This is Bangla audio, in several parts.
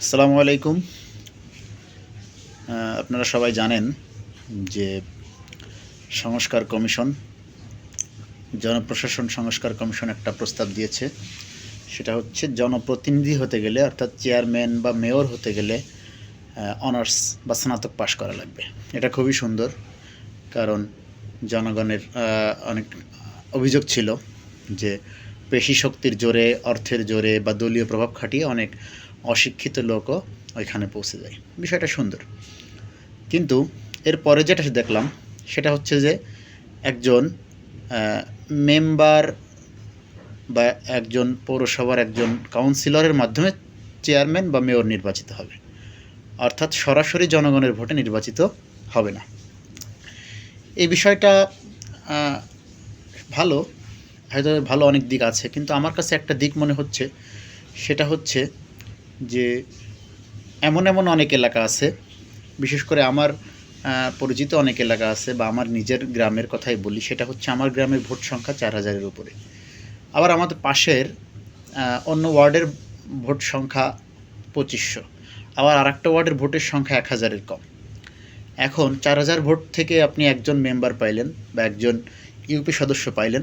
আসসালামু আলাইকুম। আপনারা সবাই জানেন যে সংস্কার কমিশন, জনপ্রশাসন সংস্কার কমিশন একটা প্রস্তাব দিয়েছে। সেটা হচ্ছে জনপ্রতিনিধি হতে গেলে, অর্থাৎ চেয়ারম্যান বা মেয়র হতে গেলে অনার্স বা স্নাতক পাশ করা লাগবে। এটা খুবই সুন্দর, কারণ জনগণের অনেক অভিযোগ ছিল যে পেশি শক্তির জোরে, অর্থের জোরে বা দলীয় প্রভাব খাটিয়ে অনেক অশিক্ষিত লোকও ওইখানে পৌঁছে যায়। বিষয়টা সুন্দর। কিন্তু এর পরে যেটা দেখলাম, সেটা হচ্ছে যে একজন মেম্বার বা একজন পৌরসভার একজন কাউন্সিলরের মাধ্যমে চেয়ারম্যান বা মেয়র নির্বাচিত হবে। অর্থাৎ সরাসরি জনগণের ভোটে নির্বাচিত হবে না। এই বিষয়টা ভালো, হয়তো ভালো অনেক দিক আছে, কিন্তু আমার কাছে একটা দিক মনে হচ্ছে, সেটা হচ্ছে যে এমন এমন অনেক এলাকা আছে, বিশেষ করে আমার পরিচিত অনেক এলাকা আছে বা আমার নিজের গ্রামের কথাই বলি, সেটা হচ্ছে আমার গ্রামের ভোট সংখ্যা চার হাজারের উপরে। আবার আমাদের পাশের অন্য ওয়ার্ডের ভোট সংখ্যা পঁচিশশো। আবার আরেকটা ওয়ার্ডের ভোটের সংখ্যা এক হাজারের কম। এখন চার হাজার ভোট থেকে আপনি একজন মেম্বার পাইলেন বা একজন ইউপি সদস্য পাইলেন,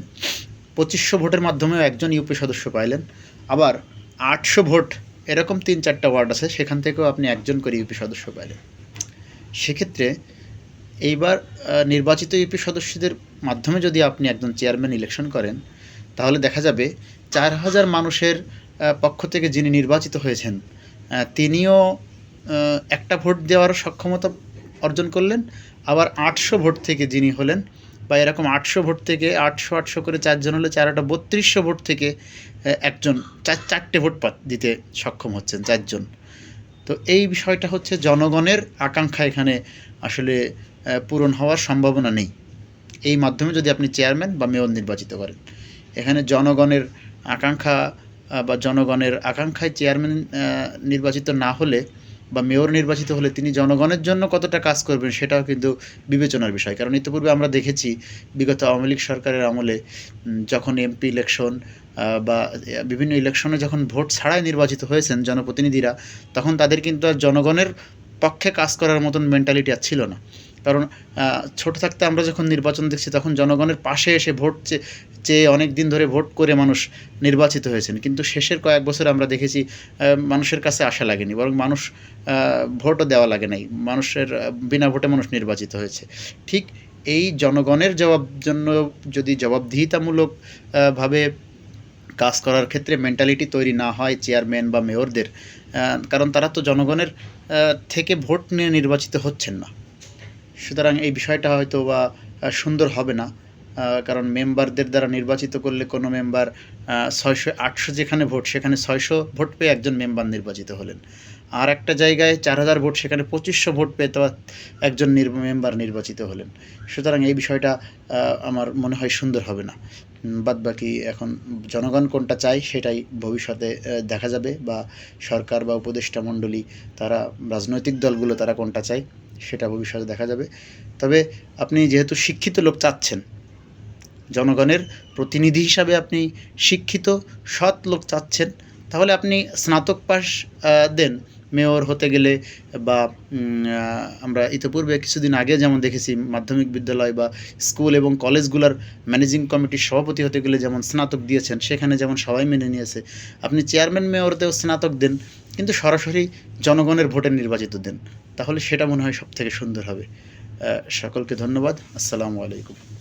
পঁচিশশো ভোটের মাধ্যমেও একজন ইউপি সদস্য পাইলেন। আবার আটশো ভোট এরকম তিন চারটা ওয়ার্ড আছে, সেখান থেকেও আপনি একজন করে ইউপি সদস্য পাইলেন। সেক্ষেত্রে এইবার নির্বাচিত ইউপি সদস্যদের মাধ্যমে যদি আপনি একজন চেয়ারম্যান ইলেকশন করেন, তাহলে দেখা যাবে চার হাজার মানুষের পক্ষ থেকে যিনি নির্বাচিত হয়েছেন তিনিও একটা ভোট দেওয়ার সক্ষমতা অর্জন করলেন, আবার আটশো ভোট থেকে যিনি হলেন বা এরকম আটশো ভোট থেকে আটশো আটশো করে চারজন হলে চারটা বত্রিশশো ভোট থেকে একজন, চার, চারটে ভোট দিতে সক্ষম হচ্ছেন চারজন। তো এই বিষয়টা হচ্ছে জনগণের আকাঙ্ক্ষা এখানে আসলে পূরণ হওয়ার সম্ভাবনা নেই। এই মাধ্যমে যদি আপনি চেয়ারম্যান বা মেয়র নির্বাচিত করেন, এখানে জনগণের আকাঙ্ক্ষা বা জনগণের আকাঙ্ক্ষায় চেয়ারম্যান নির্বাচিত না হলে বা মেয়র নির্বাচিত হলে তিনি জনগণের জন্য কতটা কাজ করবেন সেটাও কিন্তু বিবেচনার বিষয়। কারণ ইতিপূর্বে আমরা দেখেছি বিগত আওয়ামী লীগ সরকারের আমলে যখন এমপি ইলেকশন বা বিভিন্ন ইলেকশনে যখন ভোট ছাড়াই নির্বাচিত হয়েছেন জনপ্রতিনিধিরা, তখন তাদের কিন্তু আর জনগণের পক্ষে কাজ করার মতন মেন্টালিটি আর ছিল না। কারণ ছোট থাকতে আমরা যখন নির্বাচন দেখছি, তখন জনগণের পাশে এসে ভোট চেয়ে অনেক দিন ধরে ভোট করে মানুষ নির্বাচিত হয়েছেন। কিন্তু শেষের কয়েক বছর আমরা দেখেছি মানুষের কাছে আশা লাগেনি, বরং মানুষ ভোটও দেওয়া লাগে নাই। মানুষের বিনা ভোটে মানুষ নির্বাচিত হয়েছে। ঠিক এই জনগণের জবাব জন্য যদি জবাবদিহিতামূলক ভাবে কাজ করার ক্ষেত্রে মেন্টালিটি তৈরি না হয় চেয়ারম্যান বা মেয়রদের কারণ তারা তো জনগণের থেকে ভোট নিয়ে নির্বাচিত হচ্ছেন না। সুতরাং এই বিষয়টা হয়তো বা সুন্দর হবে না। কারণ মেম্বারদের দ্বারা নির্বাচিত করলে কোনো মেম্বার ছয়শো, আটশো যেখানে ভোট, সেখানে ছয়শো ভোট পেয়ে একজন মেম্বার নির্বাচিত হলেন। আর একটা জায়গায় চার হাজার ভোট, সেখানে পঁচিশশো ভোট পেয়ে তো একজন মেম্বার নির্বাচিত হলেন। সুতরাং এই বিষয়টা আমার মনে হয় সুন্দর হবে না। বাদ বাকি এখন জনগণ কোনটা চায় সেটাই ভবিষ্যতে দেখা যাবে বা সরকার বা উপদেষ্টা মণ্ডলী, তারা, রাজনৈতিক দলগুলো তারা কোনটা চায় সেটা ভবিষ্যতে দেখা যাবে। তবে আপনি যেহেতু শিক্ষিত লোক চাচ্ছেন, জনগণের প্রতিনিধি হিসাবে আপনি শিক্ষিত, সৎ লোক চাচ্ছেন, তাহলে আপনি স্নাতক পাস দেন। মেয়র হতে গেলে বা আমরা ইতিপূর্বে কিছুদিন আগে যেমন দেখেছি মাধ্যমিক বিদ্যালয় বা স্কুল এবং কলেজগুলোর ম্যানেজিং কমিটির সভাপতি হতে গেলে যেমন স্নাতক দিয়েছেন, সেখানে যেমন সবাই মেনে নিয়েছে। আপনি চেয়ারম্যান মেয়রতেও স্নাতক দেন, কিন্তু সরাসরি জনগণের ভোটে নির্বাচিত দেন। তাহলে সেটা মনে হয় সব থেকে সুন্দর হবে। সকলকে ধন্যবাদ। আসসালামু আলাইকুম।